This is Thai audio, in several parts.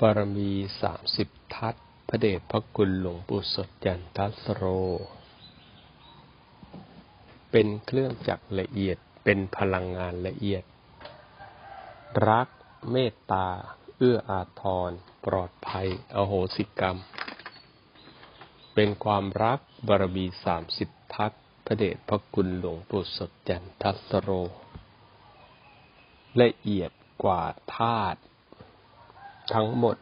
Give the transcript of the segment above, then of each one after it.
บารมีสามสิบทัศพระเดชพระคุณหลวงปู่สดจันทัสโร เป็นเครื่องจักรละเอียดเป็นพลังงานละเอียด รักเมตตา เอื้ออาทร ปลอดภัย อโหสิกรรม เป็นความรักบารมีสามสิบทัศพระเดชพระคุณหลวงปู่สดจันทัสโร ละเอียดกว่าธาตุ ทั้งหมด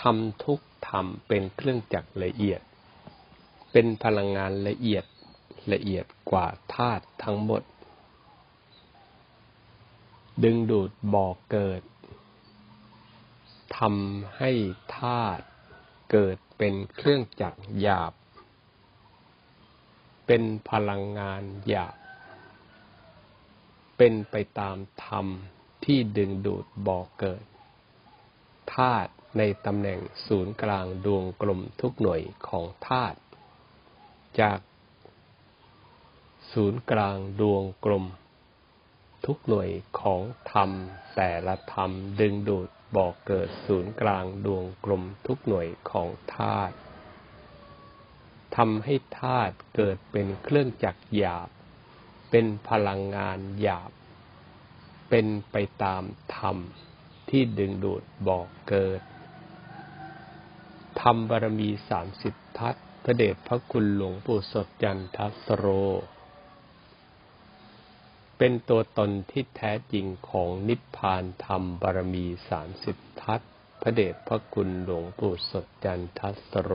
ทำทุกทำเป็นเครื่องจักรละเอียด เป็นพลังงานละเอียดละเอียดกว่าธาตุทั้งหมด ดึงดูดบ่อเกิดทำให้ธาตุเกิดเป็นเครื่องจักรหยาบ เป็นพลังงานหยาบ เป็นไปตามธรรมที่ดึงดูดบ่อเกิด ธาตุในตำแหน่งศูนย์กลางดวงกลมทุกหน่วยของธาตุจากศูนย์กลางดวงกลม ทุกหน่วยของธรรม แต่ละธรรมดึงดูดบอกเกิดศูนย์กลางดวงกลมทุกหน่วยของธาตุทำให้ธาตุเกิดเป็นเครื่องจักรหยาบ เป็นพลังงานหยาบ เป็นไปตามธรรม ที่ดึงดูดบอกเกิดทำบารมีสามสิบทัศพระเดชพระคุณหลวงปู่สดจันทัสโร เป็นตัวตนที่แท้จริงของนิพพานธรรมบารมีสามสิบทัศพระเดชพระคุณหลวงปู่สดจันทัสโร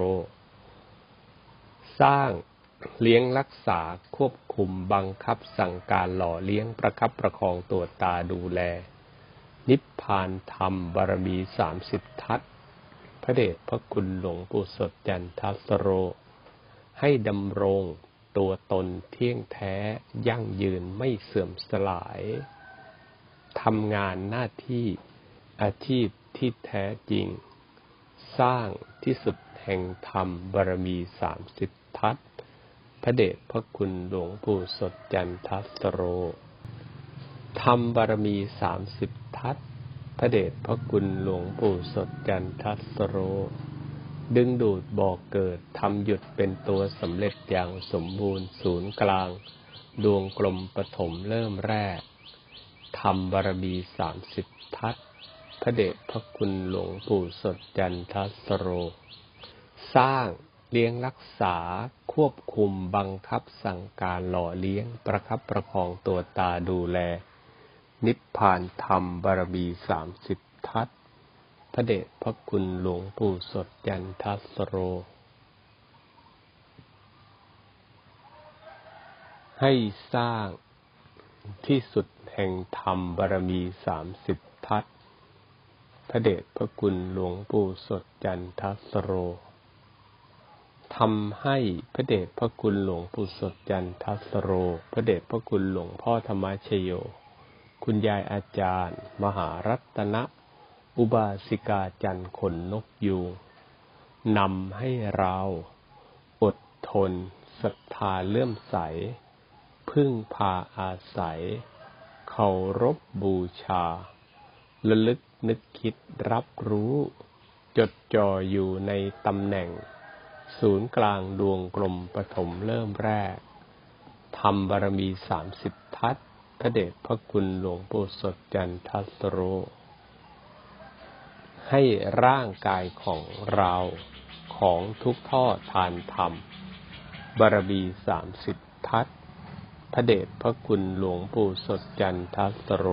สร้างเลี้ยงรักษาควบคุมบังคับสั่งการหล่อเลี้ยงประคับประคองตัวตาดูแล นิพพานธรรมบารมีสามสิบทัศพระเดชพระคุณหลวงปู่สดจันทัสโร ให้ดำรงตัวตนเที่ยงแท้ยั่งยืนไม่เสื่อมสลายทำงานหน้าที่อาชีพที่แท้จริง สร้างที่สุดแห่งธรรมบารมีสามสิบทัศพระเดชพระคุณหลวงปู่สดจันทัสโรทำบารมีสามสิบ ทัศพระเดชพระคุณหลวงปู่สดจันทัสโร ดึงดูดบอกเกิดทำหยุดเป็นตัวสำเร็จอย่างสมบูรณ์ศูนย์กลาง ดวงกลมปฐมเริ่มแรกทำบารมีสามสิบทัศพระเดชพระคุณหลวงปู่สดจันทัสโร สร้างเลี้ยงรักษาควบคุมบังคับสั่งการหล่อเลี้ยงประคับประคองตัวตาดูแล นิพพานธรรมบารมีสามสิบทัศพระเดชพระคุณหลวงปู่สดยันทัสโร ให้สร้างที่สุดแห่งธรรมบารมีสามสิบทัศพระเดชพระคุณหลวงปู่สดจันทัสโรทำให้พระเดชพระคุณหลวงปู่สดจันทัสโร พระเดชพระคุณหลวงพ่อธรรมชโย คุณยายอาจารย์ มหารัตนะ อุบาสิกาจันขนนกยูงนำให้เรา อดทนศรัทธาเลื่อมใส พึ่งพาอาศัย เคารพบูชาระลึกนึกคิดรับรู้ จดจ่ออยู่ในตำแหน่ง ศูนย์กลางดวงกลมปฐมเริ่มแรกทำบารมีสามสิบทัศ พระเดชพระคุณหลวงปู่สดจันทัสโร ให้ร่างกายของเราของทุกท่อทานธรรม บารมีสามสิบทัศพระเดชพระคุณหลวงปู่สดจันทัสโร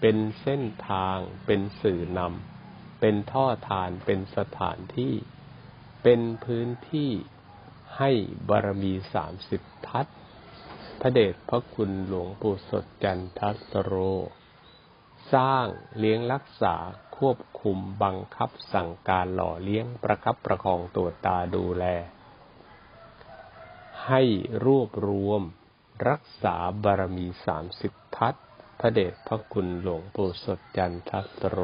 เป็นเส้นทางเป็นสื่อนำเป็นท่อทานเป็นสถานที่ เป็นพื้นที่ให้บารมีสามสิบทัศ พระเดชพระคุณหลวงปู่สดจันทัสโร สร้างเลี้ยงรักษาควบคุมบังคับสั่งการหล่อเลี้ยงประคับประคองตัวตาดูแล ให้รวบรวมรักษาบารมีสามสิบทัศพระเดชพระคุณหลวงปู่สดจันทัสโร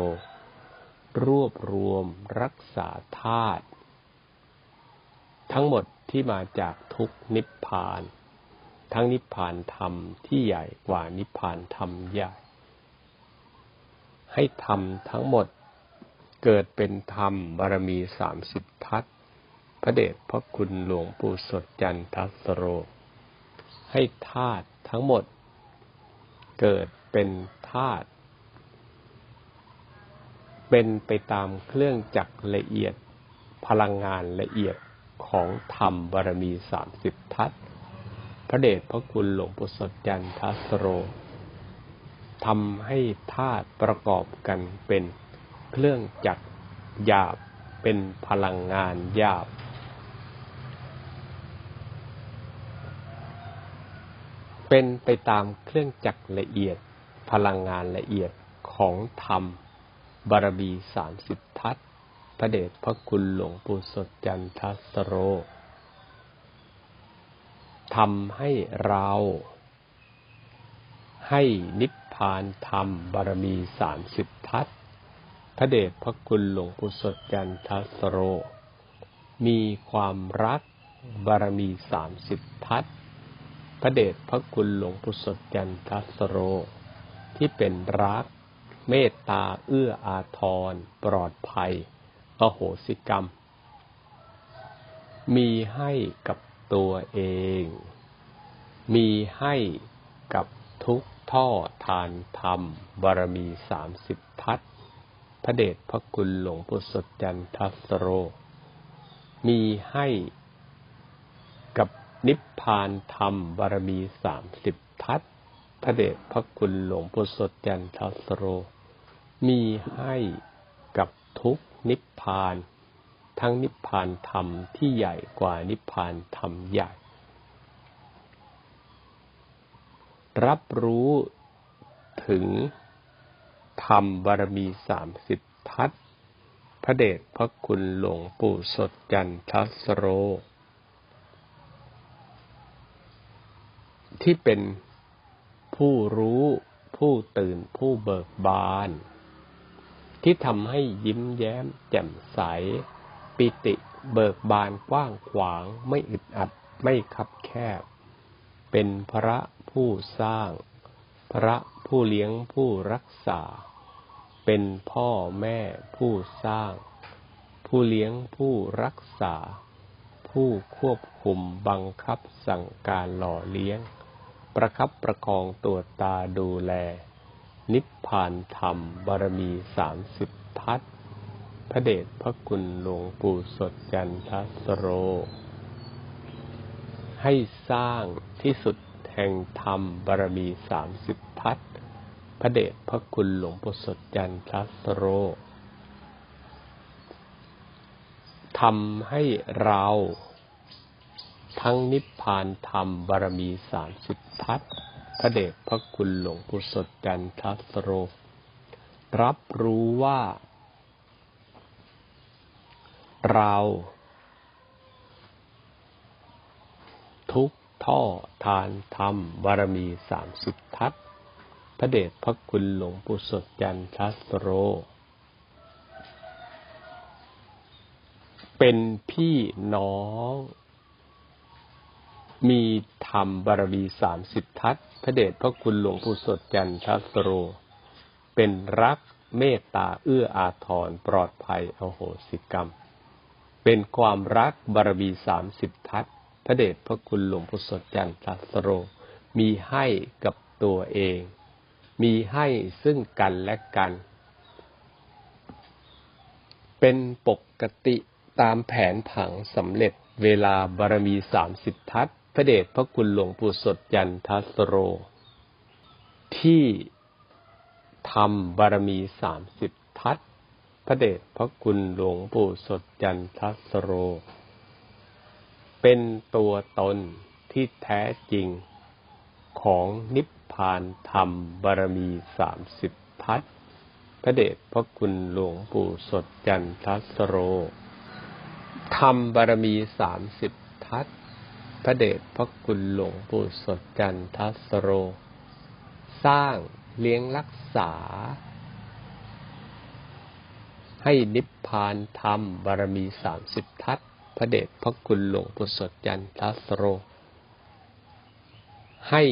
รวบรวมรักษาธาตุทั้งหมดที่มาจากทุกนิพพาน ทั้งนิพพานธรรมที่ใหญ่กว่านิพพานธรรมใหญ่ ให้ทำทั้งหมดเกิดเป็นธรรมบารมีสามสิบทัศพระเดชพระคุณหลวงปู่สดจันทัสโร ให้ธาตุทั้งหมด เกิดเป็นธาตุเป็นไปตามเครื่องจักรละเอียดพลังงานละเอียดของธรรมบารมีสามสิบทัศ พระเดชพระคุณหลวงปู่สดจันทัสโรทำให้ธาตุประกอบกันเป็นเครื่องจักรหยาบเป็นพลังงานหยาบ เป็นไปตามเครื่องจักรละเอียด พลังงานละเอียดของธรรม บารมีสามสิบทัศพระเดชพระคุณหลวงปู่สดจันทัสโร ทำให้เรา ให้นิพพานธรรมบารมีสามสิบทัศพระเดชพระคุณหลวงปู่สดจันทัสโร มีความรักบารมีสามสิบทัศพระเดชพระคุณหลวงปู่สดจันทัสโร ที่เป็นรัก เมตตาเอื้ออาทร ปลอดภัยอโหสิกรรม มีให้กับ ตัวเอง มีให้กับทุกท่อทานธรรมบารมีสามสิบทัศพระเดชพระคุณหลวงปู่สดจันทัสโร มีให้กับนิพพานธรรมบารมีสามสิบทัศพระเดชพระคุณหลวงปู่สดจันทัสโร มีให้กับทุกนิพพาน ทั้งนิพพานธรรมที่ใหญ่กว่านิพพานธรรมใหญ่ รับรู้ถึงธรรมบารมีสามสิบทัศพระเดชพระคุณหลวงปู่สดจันทัสโร ที่เป็นผู้รู้ผู้ตื่นผู้เบิกบาน ที่ทำให้ยิ้มแย้มแจ่มใส ปิติเบิกบานกว้างขวางไม่อึดอัดไม่คับแคบ เป็นพระผู้สร้าง พระผู้เลี้ยงผู้รักษา เป็นพ่อแม่ผู้สร้าง ผู้เลี้ยงผู้รักษา ผู้ควบคุมบังคับสั่งการหล่อเลี้ยง ประคับประคองตัวตาดูแล นิพพานธรรมบารมีสามสิบทัศ ระเดชพระคุณหลวงปู่สดจันทสโร ให้สร้างที่สุดแห่งธรรมบารมีสามสิบทัศพระเดชพระคุณหลวงปู่สดจันทัสโรทำให้เราทั้งนิพพานธรรมบารมีสามสิบทัศพระเดชพระคุณหลวงปู่สดจันทัสโร รับรู้ว่า เรา ทุกท่อทานธรรมบารมีสามสิบทัศพระเดชพระคุณหลวงปู่สดจันทัสโร เป็นพี่น้อง มีธรรมบารมีสามสิบทัศพระเดชพระคุณหลวงปู่สดจันทัสโร เป็นรักเมตตาเอื้ออาทรปลอดภัยอโหสิกรรม เป็นความรักบารมีสามสิบทัศพระเดชพระคุณหลวงปู่สดจันทัสโร มีให้กับตัวเอง มีให้ซึ่งกันและกัน เป็นปกติตามแผนผังสำเร็จเวลาบารมีสามสิบทัศพระเดชพระคุณหลวงปู่สดยันทัสโร ที่ทำบารมีสามสิบทัศ พระเดชพระคุณหลวงปู่สดยันทัสโร เป็นตัวตนที่แท้จริงของนิพพานธรรมบารมีสามสิบทัศพระเดชพระคุณหลวงปู่สดจันทัสโร ธรรมบารมีสามสิบทัศพระเดชพระคุณหลวงปู่สดจันทัสโร สร้างเลี้ยงรักษา ให้นิพพานธรรมบารมีสามสิบทัศพระเดชพระคุณหลวงปู่สดจันทัสโร ให้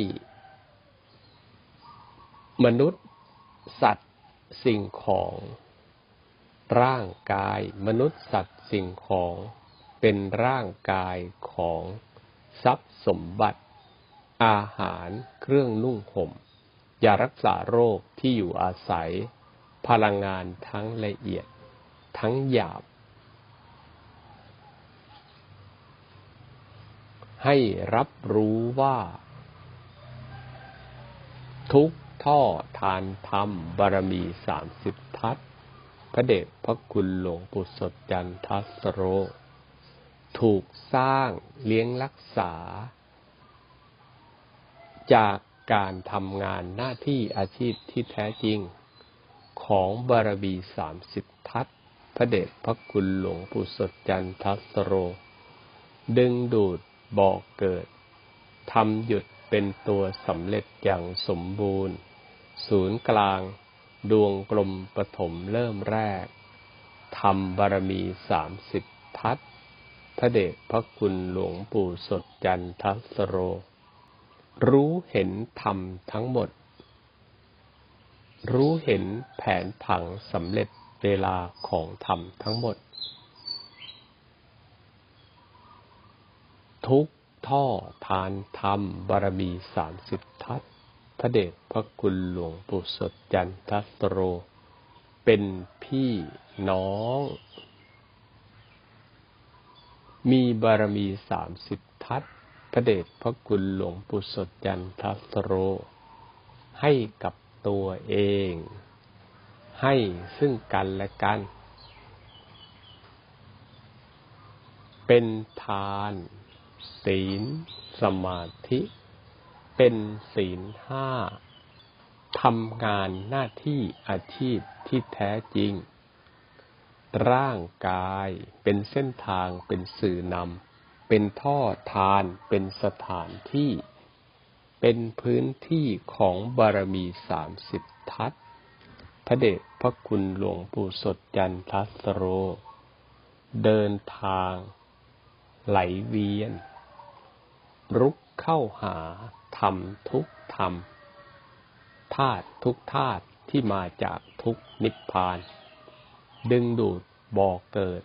มนุษย์ สัตว์สิ่งของ ร่างกาย มนุษย์สัตว์สิ่งของ เป็นร่างกายของทรัพย์สมบัติ อาหารเครื่องนุ่งห่มยารักษาโรคที่อยู่อาศัย พลังงานทั้งละเอียด ทั้งหยาบ ให้รับรู้ว่า ทุกท่อทานธรรมบารมีสามสิบทัศพระเดชพระคุณหลวงปู่สดจันทัสโร ถูกสร้างเลี้ยงรักษา จากการทำงานหน้าที่อาชีพที่แท้จริง ของบารมีสามสิบทัศ พระเดชพระคุณหลวงปู่สดจันทัสโร ดึงดูดบอกเกิดทำหยุดเป็นตัวสำเร็จอย่างสมบูรณ์ ศูนย์กลาง ดวงกลมปฐมเริ่มแรกทำบารมีสามสิบทัศพระเดชพระคุณหลวงปู่สดจันทัสโร รู้เห็นธรรมทั้งหมด รู้เห็นแผนผังสำเร็จ เวลาของธรรมทั้งหมด ทุกท่อทานธรรมบารมีสามสิบทัศพระเดชพระคุณหลวงปู่สดจันทัสโร เป็นพี่น้อง มีบารมีสามสิบทัศพระเดชพระคุณหลวงปู่สดจันทัสโร ให้กับตัวเอง ให้ซึ่งกันและกัน เป็นทาน ศีล สมาธิ เป็นศีลห้าทำงานหน้าที่อาชีพที่แท้จริง ร่างกายเป็นเส้นทางเป็นสื่อนำ เป็นท่อทานเป็นสถานที่ เป็นพื้นที่ของบารมีสามสิบทัศ พระเดชพระคุณหลวงปู่สดจันทัสโร เดินทาง ไหลเวียน รุกเข้าหาธรรมทุกธรรมธาตุทุกธาตุที่มาจากทุกนิพพาน ดึงดูดบ่อเกิด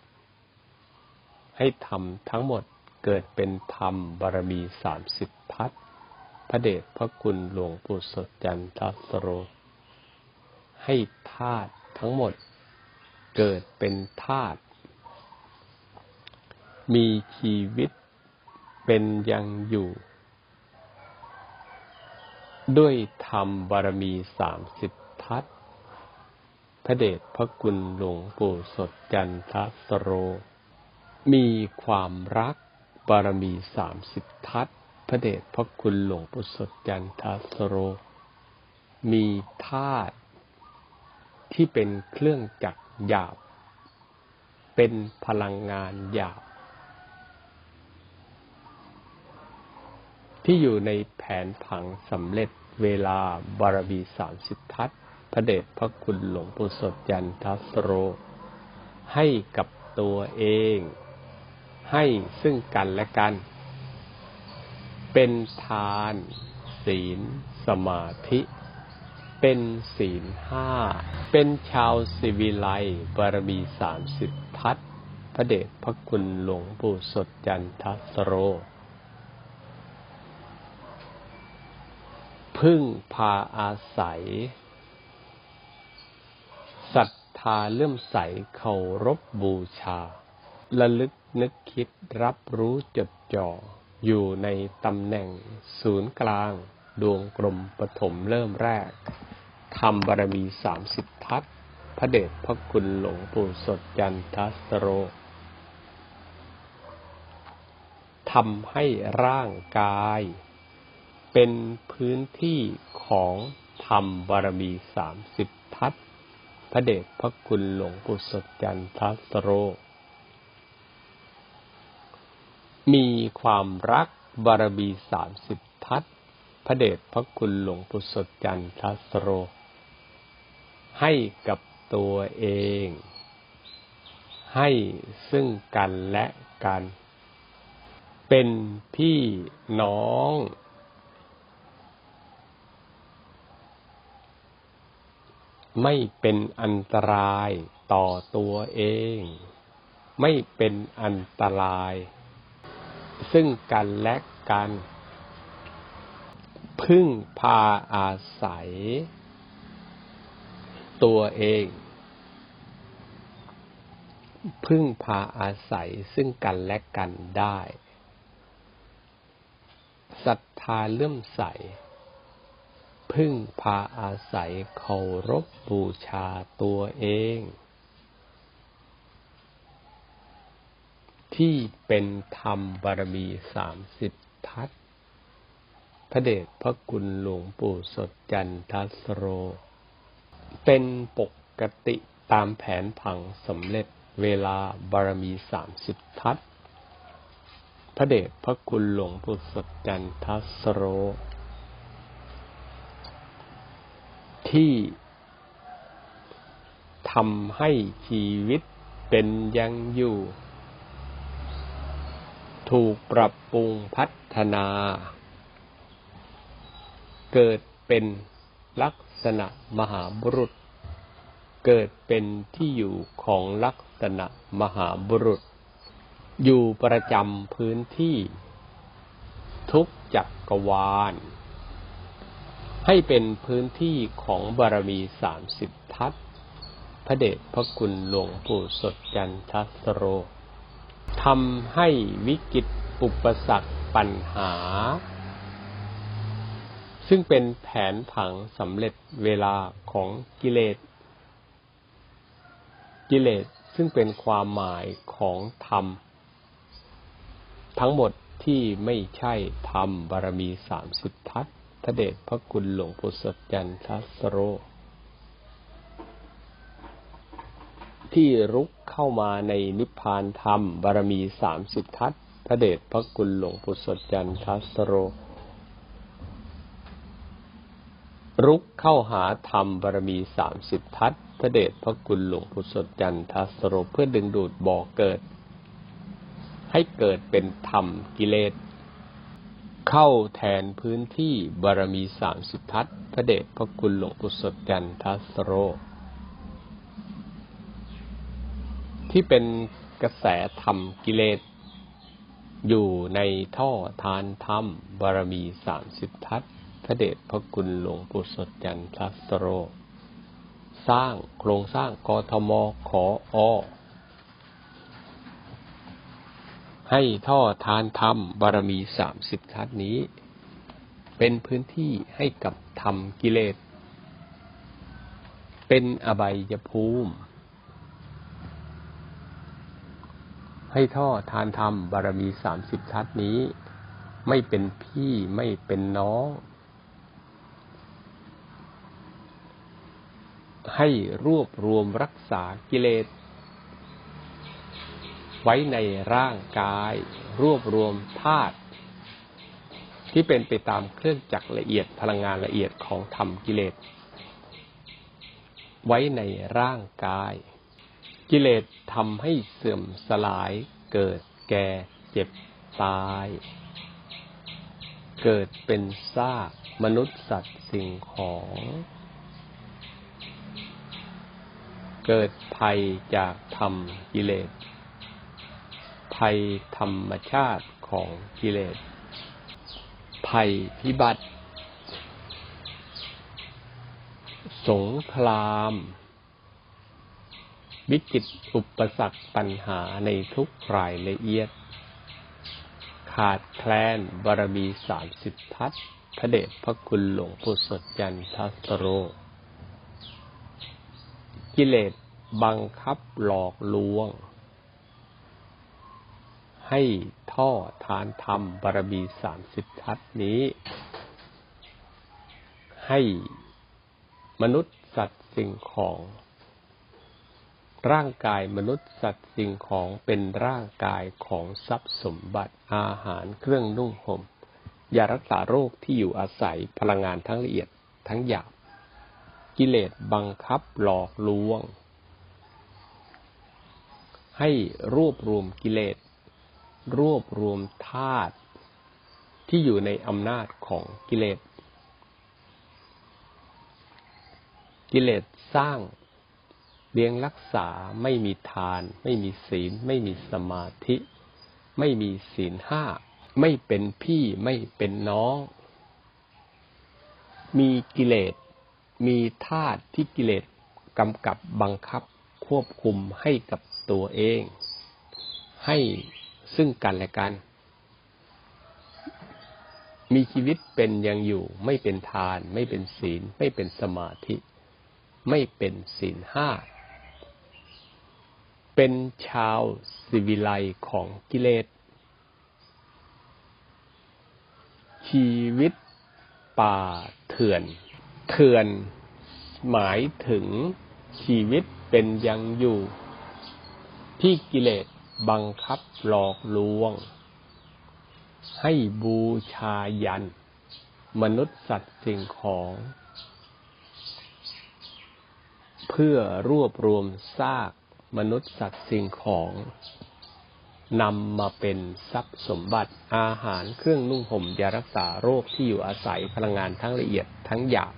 ให้ธรรมทั้งหมดเกิดเป็นธรรมบารมีสามสิบพัฒพระเดชพระคุณหลวงปู่สดจันทัสโร ให้ธาตุทั้งหมดเกิดเป็นธาตุมีชีวิตเป็นยังอยู่ ด้วยธรรมบารมีสามสิบทัศพระเดชพระคุณหลวงปู่สดจันทสโร มีความรักบารมีสามสิบทัศพระเดชพระคุณหลวงปู่สดจันทสโร มีธาตุ ที่เป็นเครื่องจักรหยาบ เป็นพลังงานหยาบ ที่อยู่ในแผนผังสำเร็จเวลาบารมีสามสิบทัศพระเดชพระคุณหลวงปู่สดยันทัสโร ให้กับตัวเอง ให้ซึ่งกันและกัน เป็นทาน ศีล สมาธิ เป็นศีลห้า เป็นชาวสิวิไลบารมีสามสิบทัศพระเดชพระคุณหลวงปู่สดจันทสโร พึ่งพาอาศัยศรัทธาเลื่อมใสเคารพบูชา ระลึกนึกคิดรับรู้จดจ่อ อยู่ในตำแหน่งศูนย์กลาง ดวงกลมปฐมเริ่มแรกทำบารมีสามสิบทัศพระเดชพระคุณหลวงปู่สดจันทัสโรทำให้ร่างกาย เป็นพื้นที่ของธรรมบารมีสามสิบทัศพระเดชพระคุณหลวงปู่สดจันทัสโร มีความรักบารมีสามสิบทัศ พระเดชพระคุณหลวงปู่สดจันทัสโร ให้กับตัวเอง ให้ซึ่งกันและกัน เป็นพี่น้อง ไม่เป็นอันตรายต่อตัวเอง ไม่เป็นอันตราย ซึ่งกันและกัน พึ่งพาอาศัย ตัวเอง พึ่งพาอาศัยซึ่งกันและกันได้ศรัทธาเลื่อมใส พึ่งพาอาศัยเคารพบูชาตัวเอง ที่เป็นธรรมบารมีสามสิบทัศ พระเดชพระคุณหลวงปู่สดจันทัสโร เป็นปกติตามแผนผังสำเร็จเวลาบารมีสามสิบทัศพระเดชพระคุณหลวงปู่สดจันทัสโร ที่ทำให้ชีวิตเป็นยังอยู่ ถูกปรับปรุงพัฒนา เกิดเป็นลักษณะมหาบุรุษ เกิดเป็นที่อยู่ของลักษณะมหาบุรุษ อยู่ประจำพื้นที่ ทุกจักรวาล ให้เป็นพื้นที่ของบารมีสามสิบทัศพระเดชพระคุณหลวงปู่สดจันทัสโรทำให้วิกฤตอุปสรรคปัญหา ซึ่งเป็นแผนผังสำเร็จเวลาของกิเลส กิเลสซึ่งเป็นความหมายของธรรม ทั้งหมดที่ไม่ใช่ธรรมบารมีสามสิบทัศพระเดชพระคุณหลวงปู่สดจันทัสโร ที่รุกเข้ามาในนิพพานธรรมบารมีสามสิบทัศพระเดชพระคุณหลวงปู่สดจันทัสโร รุกเข้าหาธรรมบารมีสามสิบทัศพระเดชพระคุณหลวงปู่สดจันทัสโรเพื่อดึงดูดบ่อเกิด ให้เกิดเป็นธรรมกิเลส เข้าแทนพื้นที่บารมีสามสิบทัศพระเดชพระคุณหลวงปู่สดจันทัสโร ที่เป็นกระแสธรรมกิเลส อยู่ในท่อทานธรรมบารมีสามสิบทัศ ระเดชพระคุณหลวงปู่สดจันทัสโร สร้างโครงสร้างกทมขออให้ท่อทานธรรมบารมีสามสิบทัศนี้ เป็นพื้นที่ให้กับธรรมกิเลส เป็นอบายภูมิ ให้ท่อทานธรรมบารมีสามสิบทัศนี้ ไม่เป็นพี่ไม่เป็นน้อง ให้รวบรวมรักษากิเลส ไว้ในร่างกาย รวบรวมธาตุที่เป็นไปตามเครื่องจักรละเอียดพลังงานละเอียดของธรรมกิเลส ไว้ในร่างกาย กิเลสทำให้เสื่อมสลาย เกิดแก่เจ็บตาย เกิดเป็นซากมนุษย์สัตว์สิ่งของ เกิดภัยจากธรรมกิเลส ภัยธรรมชาติของกิเลส ภัยพิบัติ สงคราม วิกฤตอุปสรรคปัญหาในทุกรายละเอียด ขาดแคลนบารมีสามสิบทัศพระเดชพระคุณหลวงปู่สดจันทัสโร กิเลสบังคับหลอกลวง ให้ท่อทานธรรมบารมีสามสิบทัศนี้ ให้มนุษย์สัตว์สิ่งของ ร่างกายมนุษย์สัตว์สิ่งของเป็นร่างกายของทรัพย์สมบัติอาหารเครื่องนุ่งห่มยารักษาโรคที่อยู่อาศัยพลังงานทั้งละเอียดทั้งหยาบ กิเลสบังคับหลอกลวง ให้รวบรวมกิเลส รวบรวมธาตุที่อยู่ในอำนาจของกิเลส กิเลสสร้างเลี้ยงรักษาไม่มีทาน ไม่มีศีล ไม่มีสมาธิ ไม่มีศีลห้า ไม่เป็นพี่ไม่เป็นน้อง มีกิเลส มีธาตุที่กิเลสกำกับบังคับควบคุมให้กับตัวเอง ให้ซึ่งกันและกัน มีชีวิตเป็นยังอยู่ ไม่เป็นทาน ไม่เป็นศีล ไม่เป็นสมาธิ ไม่เป็นศีลห้า เป็นชาวสิวิไลของกิเลส ชีวิตป่าเถื่อน เถื่อน หมายถึงชีวิตเป็นยังอยู่ ที่กิเลสบังคับหลอกลวง ให้บูชายัน มนุษย์สัตว์สิ่งของ เพื่อรวบรวมซากมนุษย์สัตว์สิ่งของ นำมาเป็นทรัพย์สมบัติอาหารเครื่องนุ่งห่มยารักษาโรคที่อยู่อาศัยพลังงานทั้งละเอียดทั้งหยาบ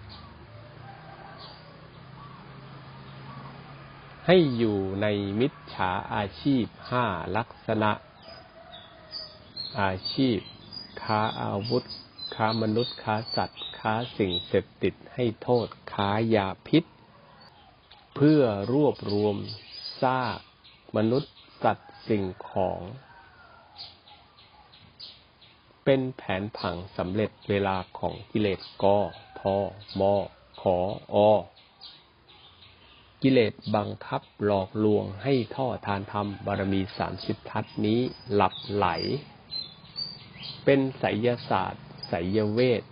ให้อยู่ในมิจฉาอาชีพห้าลักษณะ อาชีพ ค้าอาวุธ ค้ามนุษย์ ค้าสัตว์ ค้าสิ่งเสพติดให้โทษ ค้ายาพิษ เพื่อรวบรวมซากมนุษย์ สัตว์สิ่งของ เป็นแผนผังสำเร็จเวลาของกิเลสกอทอมอขออกิเลสบังคับหลอกลวงให้ท่อทานธรรมบารมีสามสิบทัศนี้หลับไหล เป็นไสยศาสตร์ไสยเวท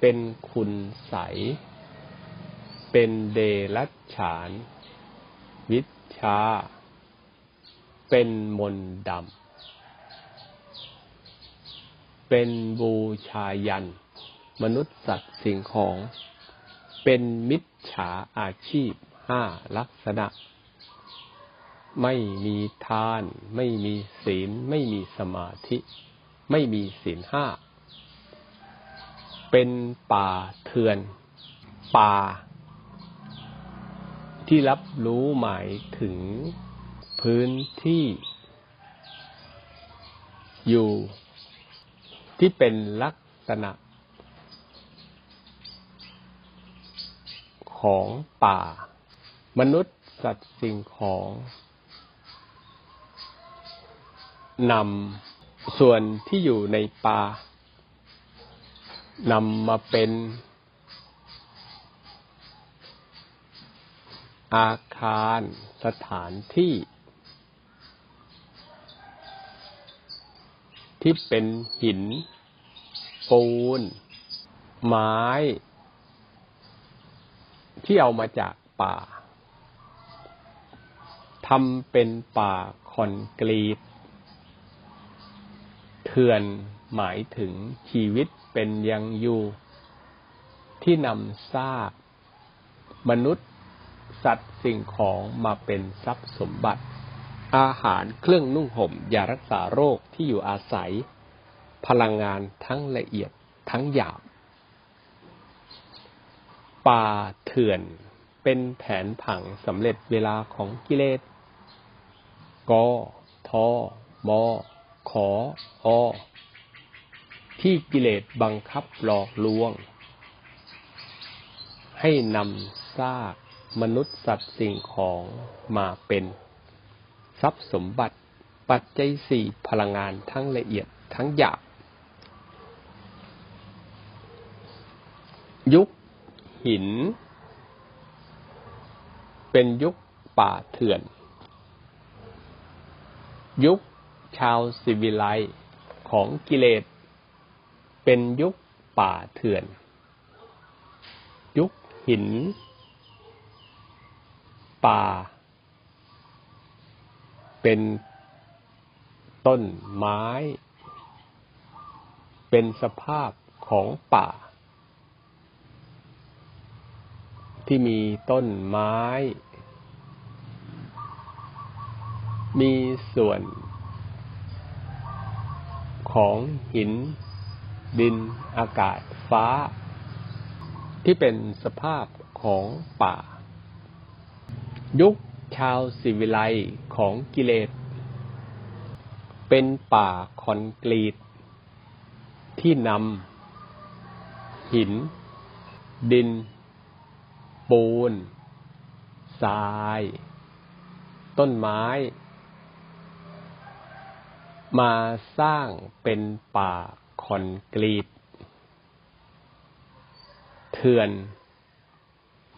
เป็นคุณใส เป็นเดรัจฉาน วิชา เป็นมนต์ดำ เป็นบูชายัน มนุษย์สัตว์สิ่งของ เป็นมิจฉาอาชีพห้าลักษณะ ไม่มีทาน ไม่มีศีล ไม่มีสมาธิ ไม่มีศีลห้า เป็นป่าเถื่อน ป่า ที่รับรู้หมายถึง พื้นที่ อยู่ ที่เป็นลักษณะ ของป่า มนุษย์สัตว์สิ่งของนำส่วนที่อยู่ในป่านำมาเป็น อาคารสถานที่ ที่เป็นหิน ปูน ไม้ ที่เอามาจากป่าทำเป็นป่าคอนกรีต เถื่อนหมายถึงชีวิตเป็นยังอยู่ ที่นำซากมนุษย์ สัตว์สิ่งของมาเป็นทรัพย์สมบัติ อาหารเครื่องนุ่งห่มยารักษาโรคที่อยู่อาศัย พลังงานทั้งละเอียดทั้งหยาบป่าเถื่อนเป็นแผนผังสำเร็จเวลาของกิเลสกอทอมอขออที่กิเลสบังคับหลอกลวง ให้นำซากมนุษย์สัตว์สิ่งของมาเป็น ทรัพย์สมบัติ ปัจจัยสี่พลังงานทั้งละเอียดทั้งหยาบ ยุคหิน เป็นยุคป่าเถื่อน ยุคชาวสิวิไลของกิเลส เป็นยุคป่าเถื่อน ยุคหิน ป่า เป็นต้นไม้ เป็นสภาพของป่า ที่มีต้นไม้ มีส่วน ของหิน ดินอากาศฟ้า ที่เป็นสภาพของป่า ยุค ชาวสิวิไลของกิเลส เป็นป่าคอนกรีต ที่นำหิน ดิน ปูน ทราย ต้นไม้ มาสร้างเป็นป่าคอนกรีต เถื่อน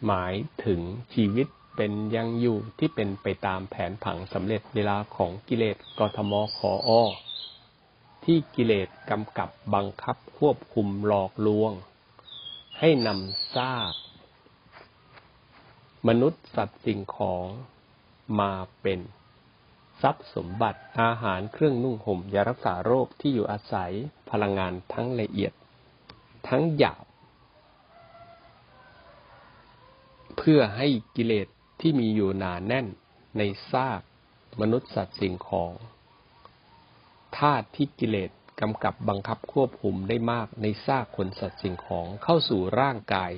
หมายถึงชีวิต เป็นยังอยู่ที่เป็นไปตามแผนผังสำเร็จเวลาของกิเลสกทมขออ้อที่กิเลสกำกับบังคับควบคุมหลอกลวง ให้นำซากมนุษย์สัตว์สิ่งของมาเป็น ทรัพย์สมบัติอาหารเครื่องนุ่งห่มยารักษาโรคที่อยู่อาศัยพลังงานทั้งละเอียด ทั้งหยาบ เพื่อให้กิเลส ที่มีอยู่หนาแน่นในซากมนุษย์สัตว์สิ่งของธาตุที่กิเลสกำกับบังคับควบคุมได้มากในซากคนสัตว์สิ่งของเข้าสู่ร่างกาย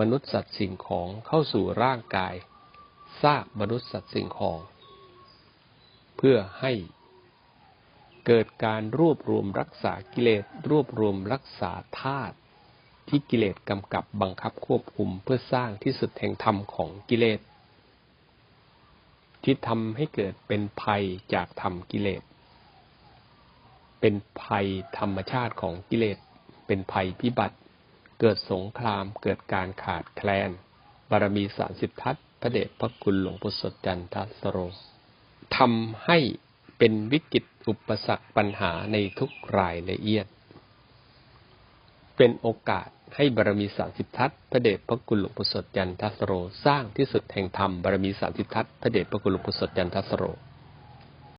มนุษย์สัตว์สิ่งของเข้าสู่ร่างกายซากมนุษย์สัตว์สิ่งของ เพื่อให้เกิดการรวบรวมรักษากิเลสรวบรวมรักษาธาตุที่กิเลสกำกับบังคับควบคุมเพื่อสร้างที่สุดแห่งธรรมของกิเลส ที่ทำให้เกิดเป็นภัยจากธรรมกิเลส เป็นภัยธรรมชาติของกิเลส เป็นภัยพิบัติ เกิดสงคราม เกิดการขาดแคลน บารมีสามสิบทัศพระเดชพระคุณหลวงพุทธสดจันทสโรทำให้เป็นวิกฤตอุปสรรคปัญหาในทุกรายละเอียด เป็นโอกาส ให้บารมีสามสิบทัศพระเดชพระคุณหลวงปู่สดยันทัสโร สร้างที่สุดแห่งธรรมบารมีสามสิบทัศพระเดชพระคุณหลวงปู่สดยันทัสโร